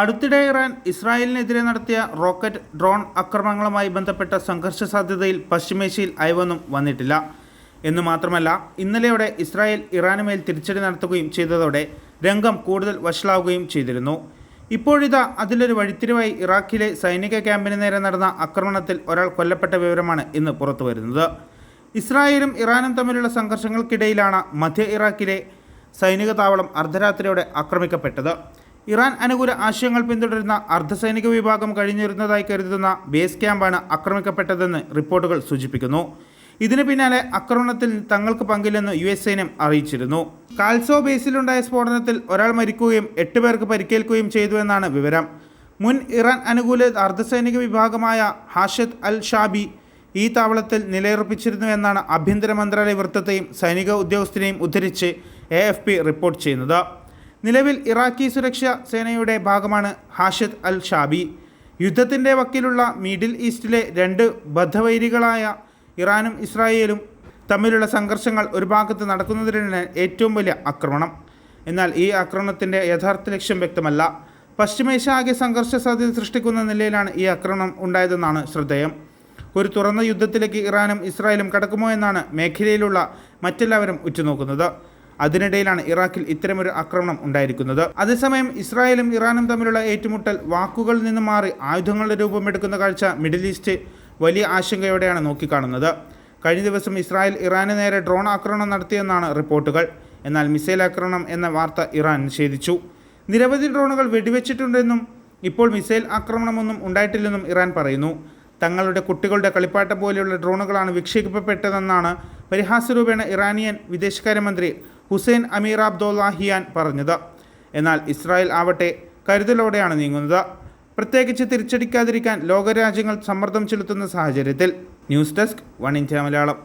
അടുത്തിടെ ഇറാൻ ഇസ്രായേലിനെതിരെ നടത്തിയ റോക്കറ്റ് ഡ്രോൺ ആക്രമണങ്ങളുമായി ബന്ധപ്പെട്ട സംഘർഷ സാധ്യതയിൽ പശ്ചിമേഷ്യയിൽ അയവൊന്നും വന്നിട്ടില്ല. എന്ന് മാത്രമല്ല ഇന്നലെയോടെ ഇസ്രായേൽ ഇറാനുമേൽ തിരിച്ചടി നടത്തുകയും ചെയ്തതോടെ രംഗം കൂടുതൽ വഷളാവുകയും ചെയ്തിരുന്നു. ഇപ്പോഴിതാ അതിലൊരു വഴിത്തിരിവായി ഇറാഖിലെ സൈനിക ക്യാമ്പിന് നേരെ നടന്ന ആക്രമണത്തിൽ ഒരാൾ കൊല്ലപ്പെട്ട വിവരമാണ് ഇന്ന് പുറത്തു വരുന്നത് ഇസ്രായേലും ഇറാനും തമ്മിലുള്ള സംഘർഷങ്ങൾക്കിടയിലാണ് മധ്യ ഇറാഖിലെ സൈനിക താവളം അർദ്ധരാത്രിയോടെ ആക്രമിക്കപ്പെട്ടത്. ഇറാൻ അനുകൂല ആശയങ്ങൾ പിന്തുടരുന്ന അർദ്ധസൈനിക വിഭാഗം കഴിഞ്ഞിരുന്നതായി കരുതുന്ന ബേസ് ക്യാമ്പാണ് ആക്രമിക്കപ്പെട്ടതെന്ന് റിപ്പോർട്ടുകൾ സൂചിപ്പിക്കുന്നു. ഇതിന് പിന്നാലെ ആക്രമണത്തിൽ തങ്ങൾക്ക് പങ്കില്ലെന്ന് യു എസ് സൈന്യം അറിയിച്ചിരുന്നു. കാൽസോ ബേസിലുണ്ടായ സ്ഫോടനത്തിൽ ഒരാൾ മരിക്കുകയും എട്ട് പേർക്ക് പരിക്കേൽക്കുകയും ചെയ്തുവെന്നാണ് വിവരം. മുൻ ഇറാൻ അനുകൂല അർദ്ധസൈനിക വിഭാഗമായ ഹാഷത്ത് അൽ ഷാബി ഈ താവളത്തിൽ നിലയുറപ്പിച്ചിരുന്നുവെന്നാണ് ആഭ്യന്തര മന്ത്രാലയ വൃത്തത്തെയും സൈനിക ഉദ്യോഗസ്ഥരെയും ഉദ്ധരിച്ച് എ റിപ്പോർട്ട് ചെയ്യുന്നത്. നിലവിൽ ഇറാഖി സുരക്ഷാ സേനയുടെ ഭാഗമാണ് ഹാഷിദ് അൽ ഷാബി. യുദ്ധത്തിന്റെ വക്കിലുള്ള മിഡിൽ ഈസ്റ്റിലെ രണ്ട് ബദ്ധവൈരികളായ ഇറാനും ഇസ്രായേലും തമ്മിലുള്ള സംഘർഷങ്ങൾ ഒരു ഭാഗത്ത് നടക്കുന്നതിനാണ് ഏറ്റവും വലിയ ആക്രമണം. എന്നാൽ ഈ ആക്രമണത്തിന്റെ യഥാർത്ഥ ലക്ഷ്യം വ്യക്തമല്ല. പശ്ചിമേഷ്യ ആകെ സംഘർഷ സാധ്യത സൃഷ്ടിക്കുന്ന നിലയിലാണ് ഈ ആക്രമണം ഉണ്ടായതെന്നാണ് ശ്രദ്ധേയം. ഒരു തുറന്ന യുദ്ധത്തിലേക്ക് ഇറാനും ഇസ്രായേലും കടക്കുമോ എന്നാണ് മേഖലയിലുള്ള മറ്റെല്ലാവരും ഉറ്റുനോക്കുന്നത്. അതിനിടയിലാണ് ഇറാഖിൽ ഇത്തരമൊരു ആക്രമണം ഉണ്ടായിരിക്കുന്നത്. അതേസമയം ഇസ്രായേലും ഇറാനും തമ്മിലുള്ള ഏറ്റുമുട്ടൽ വാക്കുകളിൽ നിന്ന് മാറി ആയുധങ്ങളുടെ രൂപമെടുക്കുന്ന കാഴ്ച മിഡിൽ ഈസ്റ്റ് വലിയ ആശങ്കയോടെയാണ് നോക്കിക്കാണുന്നത്. കഴിഞ്ഞ ദിവസം ഇസ്രായേൽ ഇറാന് നേരെ ഡ്രോൺ ആക്രമണം നടത്തിയെന്നാണ് റിപ്പോർട്ടുകൾ. എന്നാൽ മിസൈൽ ആക്രമണം എന്ന വാർത്ത ഇറാൻ നിഷേധിച്ചു. നിരവധി ഡ്രോണുകൾ വെടിവെച്ചിട്ടുണ്ടെന്നും ഇപ്പോൾ മിസൈൽ ആക്രമണമൊന്നും ഉണ്ടായിട്ടില്ലെന്നും ഇറാൻ പറയുന്നു. തങ്ങളുടെ കുട്ടികളുടെ കളിപ്പാട്ടം പോലെയുള്ള ഡ്രോണുകളാണ് വിക്ഷേപിക്കപ്പെട്ടതെന്നാണ് പരിഹാസരൂപേണ ഇറാനിയൻ വിദേശകാര്യമന്ത്രി ഹുസൈൻ അമീർ അബ്ദുല്ലാഹിയാൻ പറഞ്ഞത്. എന്നാൽ ഇസ്രായേൽ ആവട്ടെ കരുതലോടെയാണ് നീങ്ങുന്നത്. പ്രത്യേകിച്ച് തിരിച്ചടിക്കാതിരിക്കാൻ ലോകരാജ്യങ്ങൾ സമ്മർദ്ദം ചെലുത്തുന്ന സാഹചര്യത്തിൽ. News desk one India Malayalam.